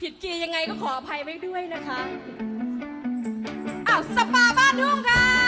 ผิดกีย์ยังไงก็ขออภัยไว้ด้วยนะคะ อ้าวสปาบ้านทุ่งค่ะ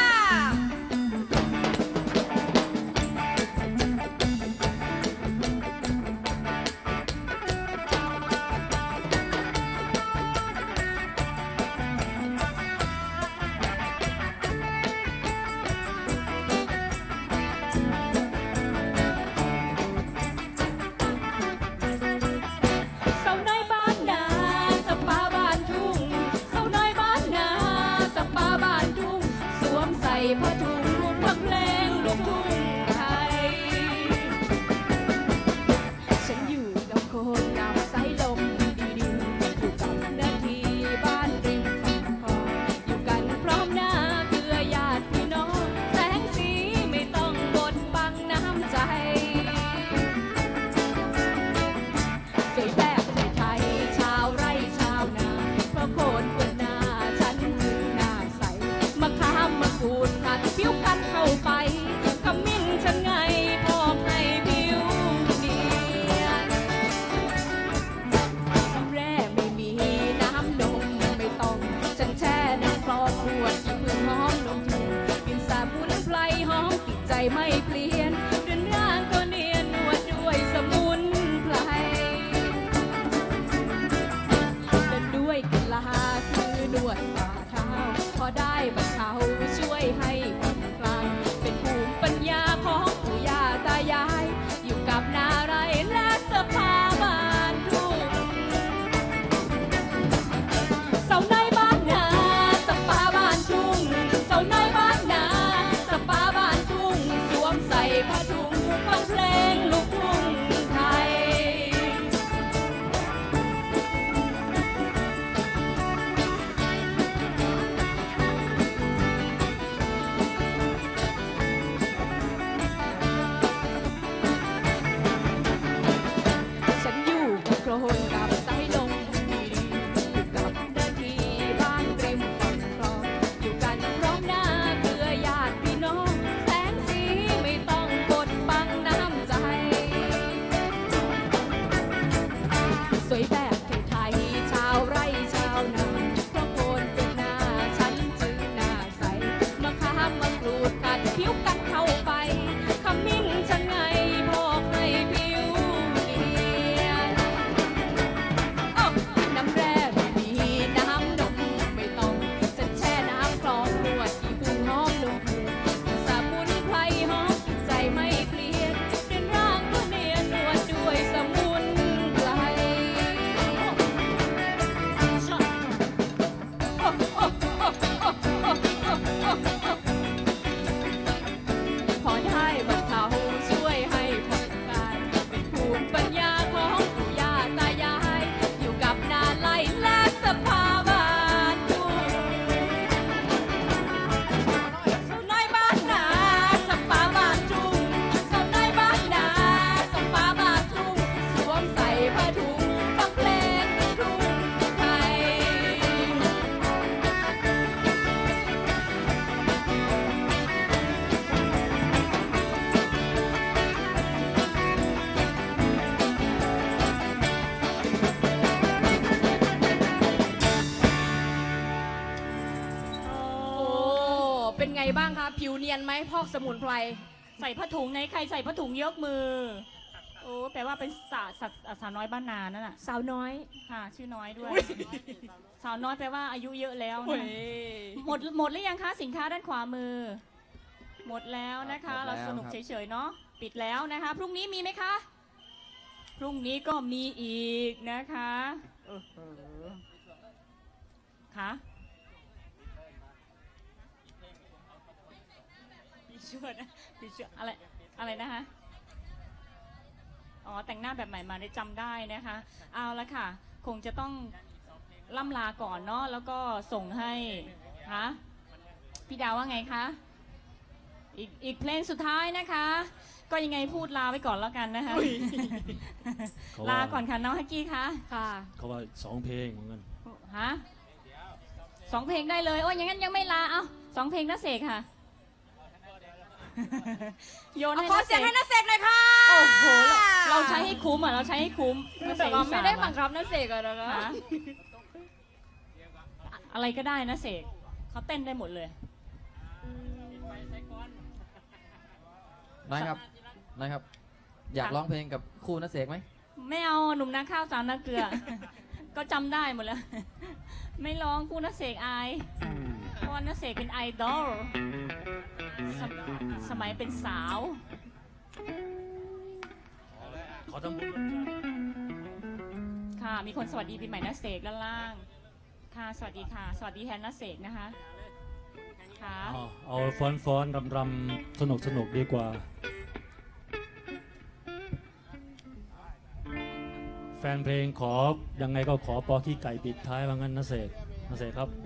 ใจไม่เปลี่ยน ไงบ้างคะผิวเนียนไหมพอกสมุนไพรใส่ผ้าถุงในใครใส่ผ้าถุงยกมือ โอ้แปลว่าเป็นสาสาสาวน้อยบ้านนานั่นน่ะสาวน้อยค่ะ ชื่อน้อยด้วย สาวน้อยแปลว่าอายุเยอะแล้วเฮ้นะยหมดหมดหรือยังคะสินค้าด้านขวามือ หมดแล้วนะคะหมดแล้เราวสนุกครับ เฉยๆเนาะปิดแล้วนะคะ พรุ่งนี้มีไหมคะ พรุ่งนี้ก็มีอีกนะคะเออเออค่ะ ชวนนะพี่ชวนอะไรอะไรนะคะอ๋อแต่งหน้าแบบใหม่มาได้จำได้นะคะ เอาละค่ะ คงจะต้องล่ำลาก่อนเนาะแล้วก็ส่งให้ฮะพี่ดาวว่าไงคะอีกอีกเพลงสุดท้ายนะคะ ก็ยังไงพูดลาไว้ก่อนแล้วกันนะคะเขาลาว่าก่อนค่ะน้องฮักกี้คะค่ะเขาว่าสองเพลงเหมือนกันฮะสองเพลงได้เลย โอ้ยอย่างนั้นยังไม่ลา เอาสองเพลงนะเสกค่ะ โยนเอาให้ขอนักเสียงให้ตะนักเสกหน่อยค่ะโอ้โหเราเราใช้ให้คุ้มอะเราใช้ให้คุ้มคือแบบว่าไม่ได้บังคับคับนักเสกอะนะคะ อะไรก็ได้นะเสกเขาเต้นได้หมดเลย นะครับนะครับ อยากร้องเพลงกับครูนัเสกไหมไม่เอาหนุ่มนาข้าวสารนาเกลือ ก็จำได้หมดแล้ว ไม่ร้องคู่นักเสกอายเพราะว่านักเสกเป็นไอดอล สมสมัยเป็นสาว ขอทำบุญค่ะ มีคนสวัสดีปีใหม่นักเสกด้านล่าง ค่ะ สวัสดีค่ะ สวัสดีแทนนักเสกนะคะ ค่ะ เอาเอาฟ้อนฟ้อนรำรำสนุกสนุกดีกว่า แฟนเพลงขอยังไงก็ขอปอขี้ไก่ปิดท้ายว่างั้นนะเสกนะเสกครับให้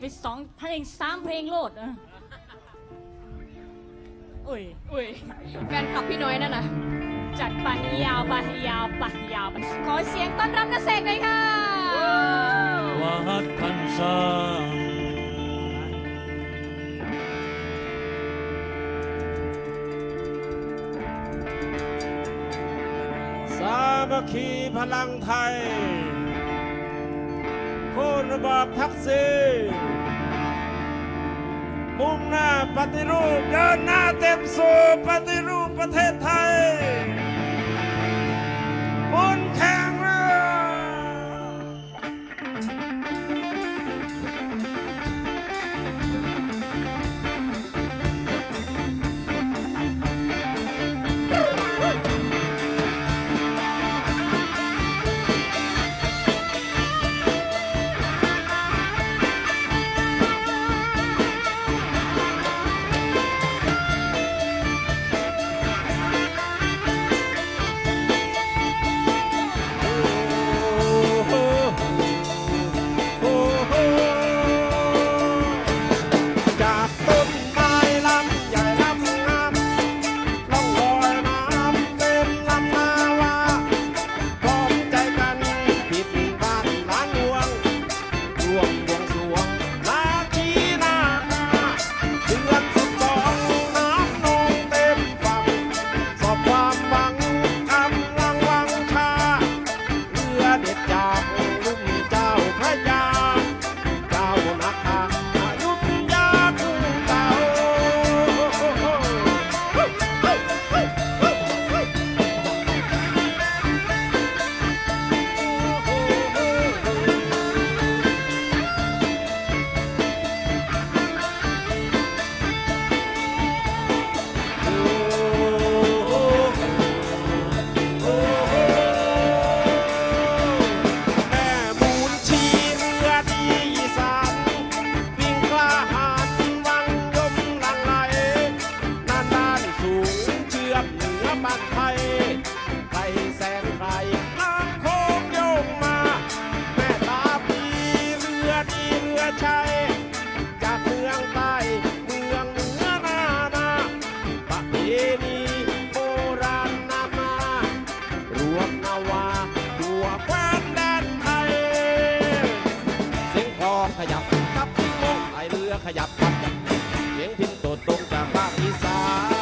ไปสองเพลงสามเพลงโลดเอออุ้ยอุ้ยแฟนคลับพี่น้อยนั่นน่ะจัดไปยาวไปยาวไปยาวไปขอเสียงต้อนรับนักเสกเลยค่ะวัดพันสร้างสามัคคีพลังไทย คนระบอบทักษิณมุ่งหน้าปฏิรูปเดินหน้าเต็มสู่ปฏิรูปประเทศไทย รือขยับครับเสียงพินโตตรงจากภาคอีสาน